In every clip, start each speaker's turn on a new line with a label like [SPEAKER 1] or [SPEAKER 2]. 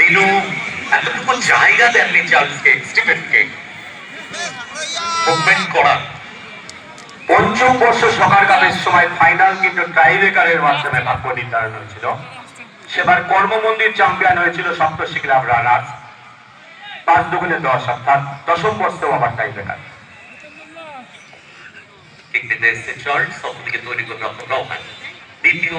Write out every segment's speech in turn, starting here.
[SPEAKER 1] দিনু, এতটুকু জায়গা দেননি চার্লসকে স্টিফেনকে। মুভমেন্ট করা।
[SPEAKER 2] পঞ্চম বর্ষ সকার কাপের সময় ফাইনাল কিন্তু টাইব্রেকারের মাধ্যমে ভাগ্য নির্ধারণ হয়েছিল। সেবার কর্মমন্দির চ্যাম্পিয়ন হয়েছিল সপ্তর্ষি ক্লাব রানার পাঁচ দুগুণে দশ, অর্থাৎ দশম বর্ষেও আবার টাইব্রেকার
[SPEAKER 1] ঠিক দিতে চার্লস অপরদিকে তৈরি করে রক্ষক রহমান দ্বিতীয়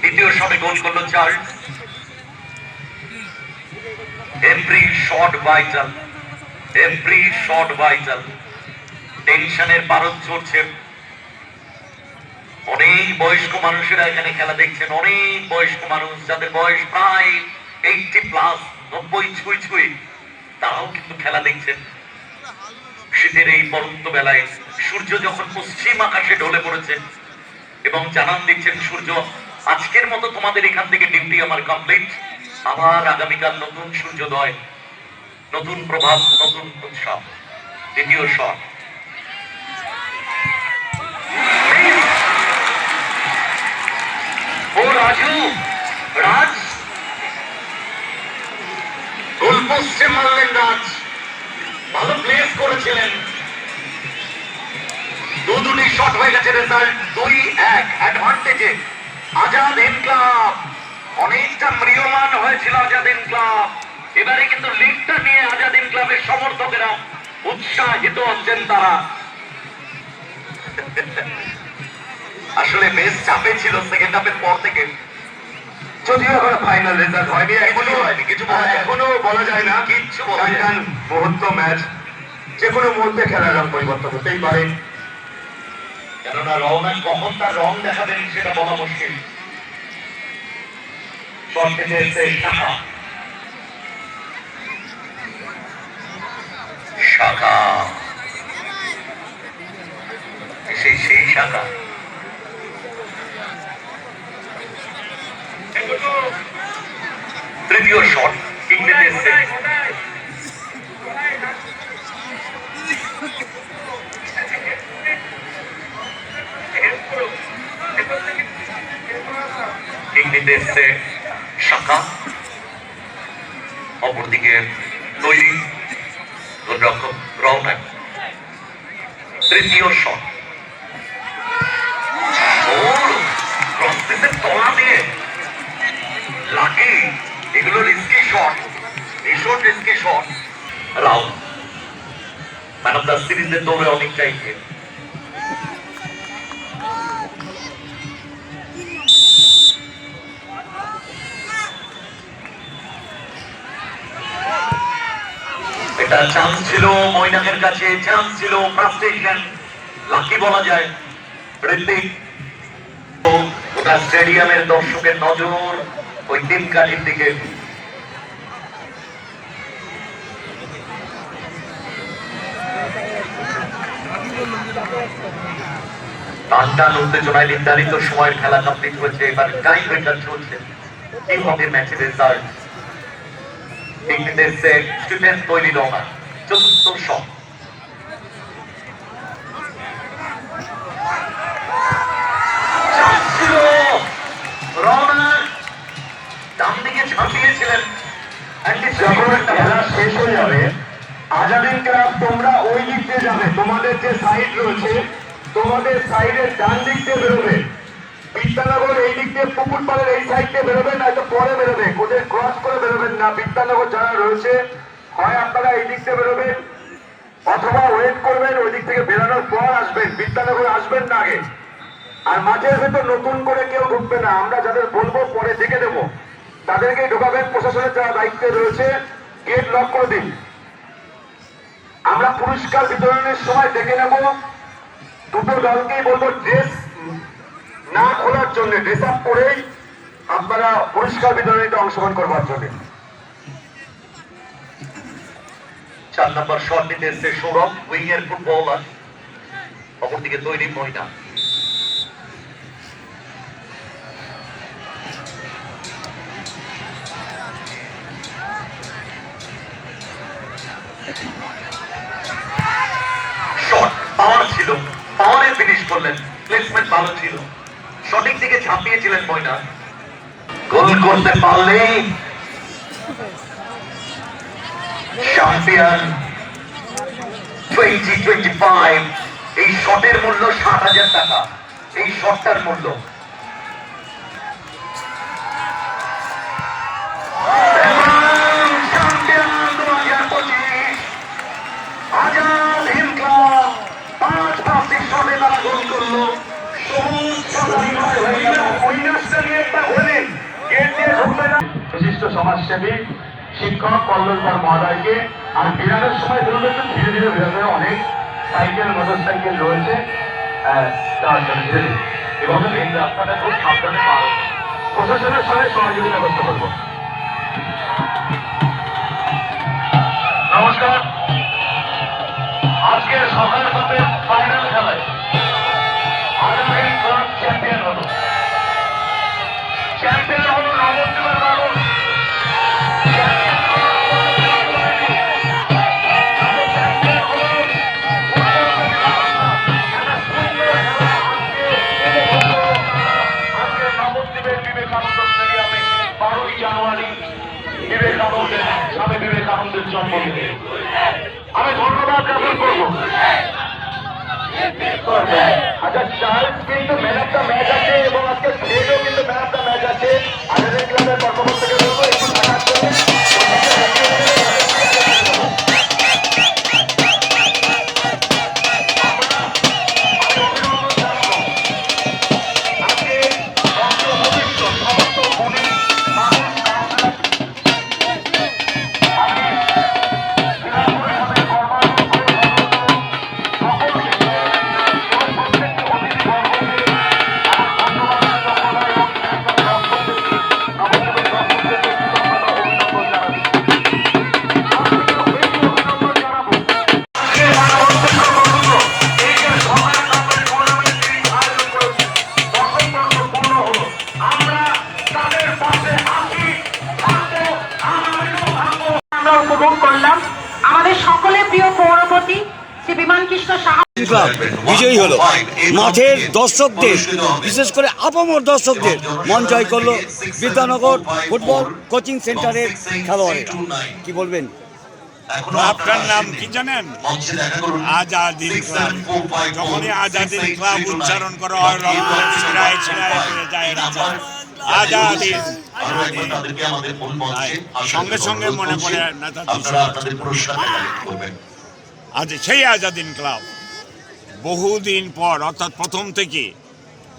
[SPEAKER 1] দ্বিতীয় শটে গোল করল টেনশনের পারদ চড়ছে। অনেক বয়স্ক মানুষেরা এখানে খেলা দেখছেন। অনেক বয়স্ক মানুষ, যাদের বয়স প্রায় এইটি প্লাস নব্বই ছুঁই ছুঁই, তারাও কিন্তু খেলা দেখছেন। শীতের এই পরন্ত বেলায় সূর্য যখন পশ্চিম আকাশে ঢলে পড়েছে এবং জানান দিচ্ছেন, সূর্য, আজকের মতো তোমাদের এখান থেকে ডিউটি আমার কমপ্লিট আবার আগামীকাল নতুন সূর্যোদয়, নতুন প্রভাত, নতুন উৎসব, দ্বিতীয় শট। ও রাজু, রাজ। গোল পোস্টে মারলেন রাজ। ভালো প্লেস করেছিলেন। দু দুটি শট হয়ে গেছে রেজাল্ট দুই এক। অ্যাডভান্টেজে আজাদ ক্লাব অনেকটা ম্রিয়মান হয়েছিল আজাদ ক্লাব এবারে কিন্তু লিগটা নিয়ে আজাদ ক্লাবের সমর্থকেরা উৎসাহিত হচ্ছেন তারা। আসলে বেশ চাপে ছিল সেকেন্ড হাফের পর থেকে।
[SPEAKER 2] যদিও এখনও ফাইনাল রেজাল্ট হয়নি এখনও
[SPEAKER 1] হয়নি, কিছু।
[SPEAKER 2] এখনও বলা যায় না।
[SPEAKER 1] কিচ্ছু
[SPEAKER 2] মুহূর্ত ম্যাচ যে কোনো মুহূর্তে খেলার রং পরিবর্তন হতেই পারে।
[SPEAKER 1] কেননা রওনাক কখন তার রং দেখাবেন সেটা বলা মুশকিল। তৃতীয় শট ইংরেজি এসছে শাখা, অপরদিকে তৈরি রওনাক তৃতীয় শট। তলা দিয়ে। লাগে এগুলো রিস্কি শট ভীষণ রিস্কি শট দ্য সিরিজের দৌড়ে অনেকটাই চান্স ছিল স্টেডিয়ামের দর্শকের নজর ওই দিকে। উত্তেজনায় নির্ধারিত সময়ের খেলা কমপ্লিট হয়েছে, এবার টাইম চলছে। হবে ম্যাচের রেজাল্ট চতুর্থ শট ছিল রওনা ডান
[SPEAKER 2] যখন খেলা শেষ হয়ে যাবে আজাদিন ক্লাব তোমরা ওই দিক দিয়ে যাবে তোমাদের যে সাইড রয়েছে তোমাদের সাইডের ডান দিক দিয়ে বেরোবে এই দিক দিয়ে পুকুর পাড়ের এই সাইড দিয়ে বেরোবে নয়তো পরে বেরোবে কোদের ক্রস করে বেরোবেন না। বিদ্যানগর যারা রয়েছে, হয় আপনারা এই দিক দিয়ে বেরোবেন, অথবা ওয়েট করবেন, ওই দিক থেকে বেরোনোর পর আসবেন। বিদ্যানগর আসবেন না আগে। আর মাঠের ভেতর নতুন করে কেউ ঢুকবে না। আমরা যাদের বলব, পরে দেখে দেবো তাদেরকে ঢোকাবেন, প্রশাসনের যারা দায়িত্বে রয়েছে গেট লক করে দিন। আমরা পুরস্কার বিতরণের সময় দেখে নেব। দুটো দলকেই বলব ড্রেস না খোলার জন্য ড্রেস আপ করেই আপনারা পুরস্কার বিতরণীতে অংশগ্রহণ করবার জন্য।
[SPEAKER 1] চার নম্বর শট নিতে এসছে সৌরভ উইং এর ফুটবলার। অপরদিকে তৈরি ময়না শট পাওয়ার ছিল পাওয়ারে ফিনিশ করলেন প্লেসমেন্ট ভালো ছিল। সঠিক দিকে ঝাঁপিয়েছিলেন ময়না। গোল করতে পারলেই চ্যাম্পিয়ন টোয়েন্টি টোয়েন্টি ফাইভ এই শটের মূল্য ষাট হাজার টাকা। এই শটটার মূল্য। চ্যাম্পিয়ন
[SPEAKER 2] বিশিষ্ট সমাজসেবী, শিক্ষক কল্লোলকর মহোদয়কে আর বেরানোর সময় একটু ধীরে ধীরে বেরোতে অনেক সাইকেল মোটর সাইকেল রয়েছে ধীরে ধীরে। এবং এই সঙ্গে সহযোগিতা করতে বলব। নমস্কার। আজকে সকালে স্বামী বিবেকানন্দের জন্মদিনে আমি ধন্যবাদ জ্ঞাপন করব আচ্ছা চার্লস কিন্তু ম্যান অফ দ্য ম্যাচ আছে এবং আজকে কিন্তু ম্যান আছে। আমাদের ক্লাবের পক্ষপক্ষ থেকে
[SPEAKER 3] মাঠের দর্শকদের বিশেষ করে আপামর দর্শকদের মন জয় করল বিদ্যানগর ফুটবল কোচিং সেন্টারের খেলোয়াড়েরা। কি বলবেন?
[SPEAKER 4] ক্লাবটার নাম কি জানেন? আজাদিন ক্লাব যখনই আজাদিন ক্লাব উচ্চারণ করা হয় রক্ত ছিড়ায় ছিড়ায় যায় সঙ্গে সঙ্গে মনে পড়ে নেতাজি আজ সেই আজাদিন ক্লাব বহুদিন পর, অর্থাৎ প্রথম থেকে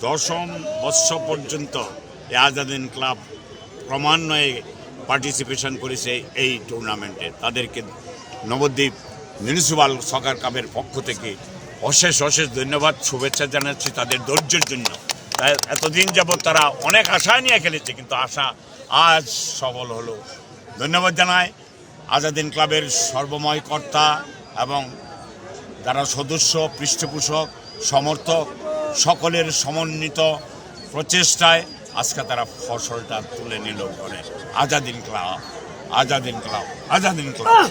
[SPEAKER 4] দশম বৎস পর্যন্ত আজাদিন ক্লাব ক্রমান্বয়ে পার্টিসিপেশন করেছে এই টুর্নামেন্টে। তাদেরকে নবদ্বীপ মিউনিসিপাল সকার কাপের পক্ষ থেকে অশেষ অশেষ ধন্যবাদ, শুভেচ্ছা জানাচ্ছি তাদের ধৈর্যের জন্য। এতদিন যাবৎ তারা অনেক আশা নিয়ে খেলেছে, কিন্তু আশা আজ সফল হলো। ধন্যবাদ জানাই আজাদিন ক্লাবের সর্বময় কর্তা এবং যারা সদস্য পৃষ্ঠপোষক সমর্থক সকলের সমন্বিত প্রচেষ্টায় আজকে তারা ফসলটা তুলে নিল করে Azadin club Azadin club Azadin club.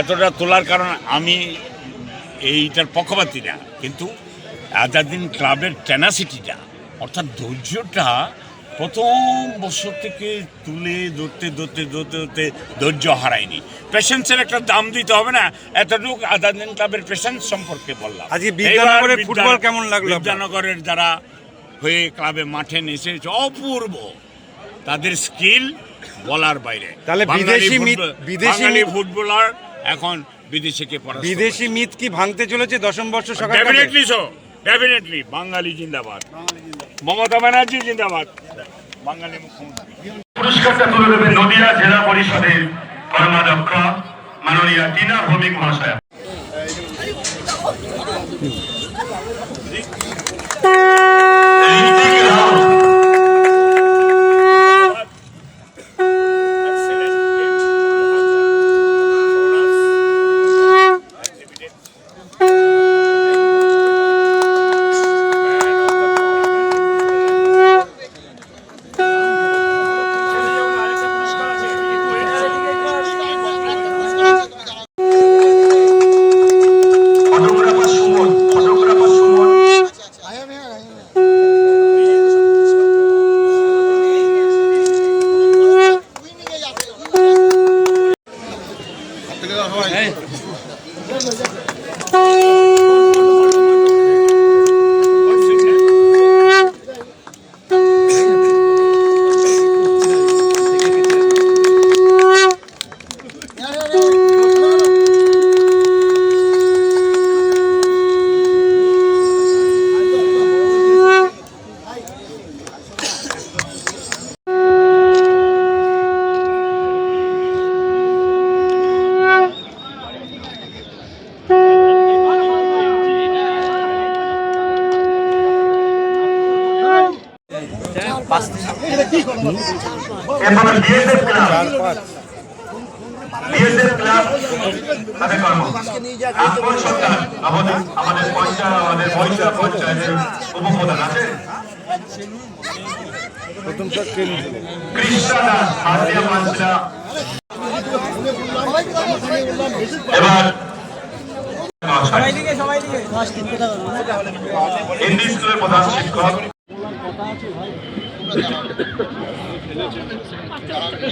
[SPEAKER 4] এতটা তোলার কারণ আমি এইটার পক্ষপাতি না কিন্তু আজাদিন ক্লাবের টেনাসিটিটা অর্থাৎ ধৈর্যটা প্রথম বছর থেকে তুলে ধরতে ধরতে ধরতে ধরতে ধৈর্য হারায়নি। পেশেন্সের একটা দাম দিতে হবে না এতটুকু আজাদিন ক্লাবের পেশেন্স সম্পর্কে বললাম।
[SPEAKER 5] আজকে বিদ্যানগরের ফুটবল কেমন লাগল?
[SPEAKER 4] বিদ্যানগরের যারা হয়ে ক্লাবে মাঠে নেমেছে অপূর্ব। তাদের স্কিল বলার বাইরে।
[SPEAKER 5] তাহলে বিদেশি বিদেশি
[SPEAKER 4] ফুটবলার এখন বিদেশিকে
[SPEAKER 5] বিদেশি মিথ কি ভাঙতে চলেছে দশম বর্ষ সকাল
[SPEAKER 4] ডেফিনেটলি সো ডেফিনেটলি বাঙালি জিন্দাবাদ। মমতা ব্যানার্জি জিন্দাবাদ। বাঙালি মুখ্যমন্ত্রী।
[SPEAKER 2] পুরস্কারটা তুলে দেবেন নদিয়া জেলা পরিষদের কর্মাধ্যক্ষ মাননীয় Tina Bhowmik মহাশয়া। Ritwik BSF club. BSF club তাদের কর্ম। আকবর সরকার আমাদের আমাদের পঞ্চায়েত আমাদের মহিলা পঞ্চায়েতের উপপ্রধান আছে। কৃষ্ণা দাস হাতিয়া মানসিরা এবার হিন্দি স্কুলের প্রধান শিক্ষক।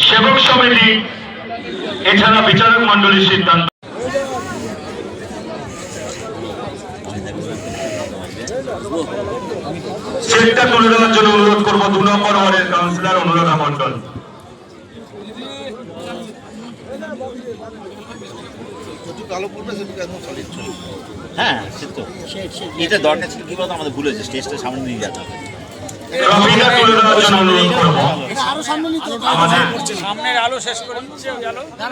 [SPEAKER 2] সেবক সমিতি, এছাড়া বিচারক মন্ডলীর সিদ্ধান্ত। চেকটা তুলে দেওয়ার জন্য অনুরোধ করব, দু নম্বর ওয়ার্ডের কাউন্সিলর অনুরাধা মন্ডল
[SPEAKER 6] হ্যাঁ সে তো। এটা দরকার ছিল, কি বলতো, আমাদের ভুলেছে স্টেজটা সামনে নিয়ে যেতে হবে।
[SPEAKER 2] রবিনা তুলে দেওয়ার জন্য অনুরোধ করব।
[SPEAKER 5] সামনের আলো শেষ করে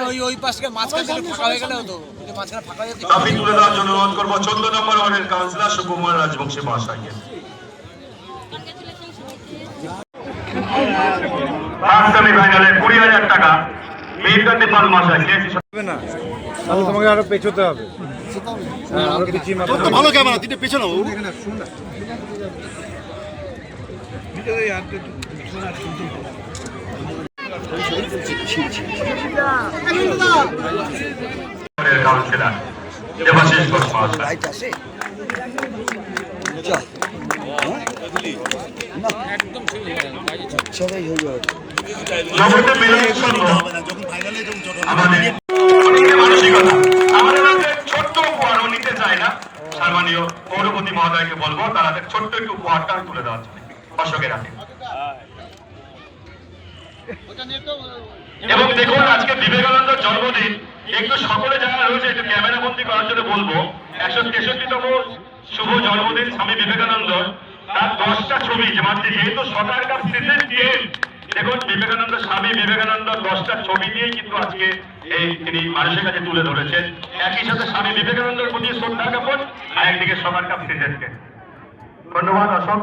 [SPEAKER 5] ওই ওই ওই পাশে মাঝখান ফাঁকা হয়ে গেলে হতো মাঝখানে ফাঁকা হয়ে
[SPEAKER 2] ট্রফি তুলে দেওয়ার জন্য অনুরোধ করব। চোদ্দ নম্বর ওয়ার্ডের কাউন্সিলর সুকুমার রাজবংশী মহাশয়কে ফার্স্ট সেমিফাইনালে কুড়ি হাজার টাকা। মহাশয়
[SPEAKER 5] না। তাহলে তোমাকে আরও পেছোতে হবে। হ্যাঁ, আরও পিছিয়ে
[SPEAKER 7] ভালো ক্যামেরা তিনটে পেছনে
[SPEAKER 2] ছোট্ট উপহারও নিতে চায় না সম্মানীয় পৌরপতি মহোদয়কে বলব তাদের ছোট্ট একটু উপহারটা তুলে দেওয়ার জন্য অশোকের হাতে এবং দেখুন আজকে বিবেকানন্দ জন্মদিন। একটু সকলে যারা রয়েছে একটু ক্যামেরা বন্দি করার জন্য বলব একশো তেষট্টিতম শুভ জন্মদিন স্বামী বিবেকানন্দ। তার দশটা ছবি যেহেতু সরকার কাপ সিজন দেখুন বিবেকানন্দ স্বামী বিবেকানন্দ দশটা ছবি নিয়েই কিন্তু আজকে এই তিনি মানুষের কাছে তুলে ধরেছেন। একই সাথে স্বামী বিবেকানন্দের প্রতি শ্রদ্ধা জ্ঞাপন আর একদিকে সরকার কাপ ধন্যবাদ অশোক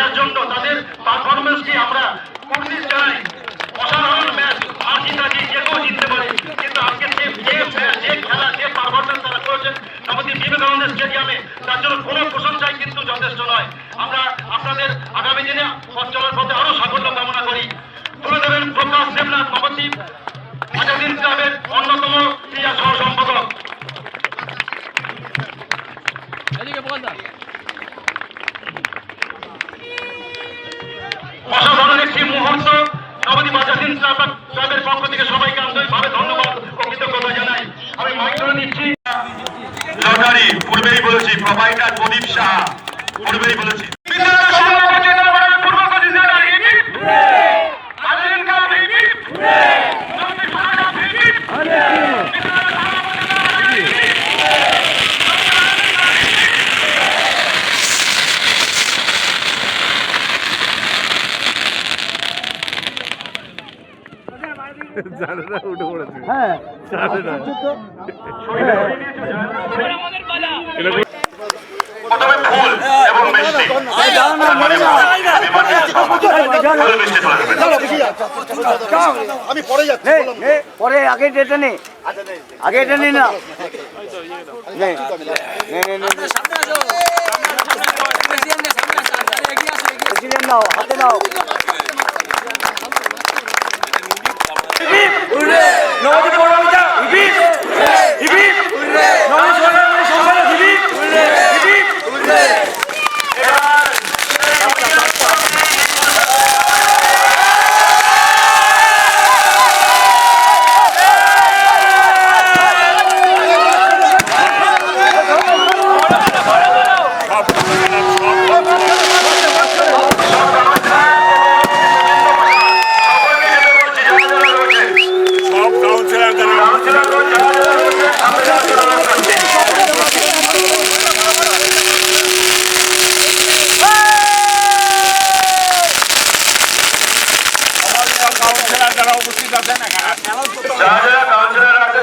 [SPEAKER 2] তার জন্য কোনো প্রশংসাই কিন্তু যথেষ্ট নয়। আমরা আপনাদের আগামী দিনে পথ চলার পথে আরও সাফল্য কামনা করি। তুলে দেবেন প্রকাশ দেবনাথ নবদ্বীপ আজাদিন ক্লাবের অন্যতম ক্রীড়া সহ সম্পাদক। অসাধারণ একটি মুহূর্ত। নবদ্বীপ আজাদিন ক্লাবের পক্ষ থেকে
[SPEAKER 7] প্রথমে ফুল এবং মিষ্টি যাবে
[SPEAKER 3] নে, নে, পরে আগে ডেটে নে আগে এটা নে না নে নে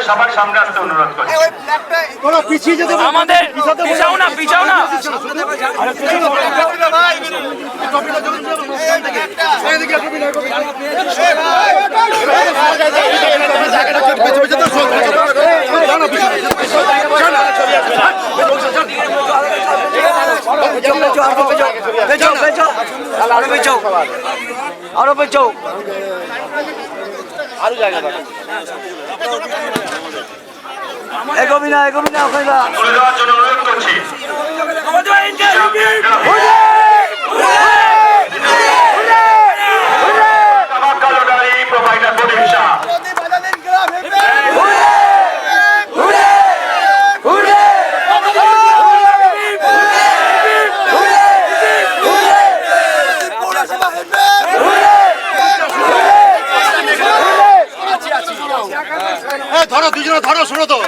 [SPEAKER 7] সবার সামনে আসতে অনুরোধ করছি
[SPEAKER 4] আমাদের পিছাও না পিছাও না।
[SPEAKER 3] আরও পেছো পেছো পেছো আরও পেছো আরও জায়গা এগোবি না এগোবি না ওখানে দাঁড়া।
[SPEAKER 7] তুলে জন্য অনুরোধ করছি
[SPEAKER 2] ধরো শুনো তো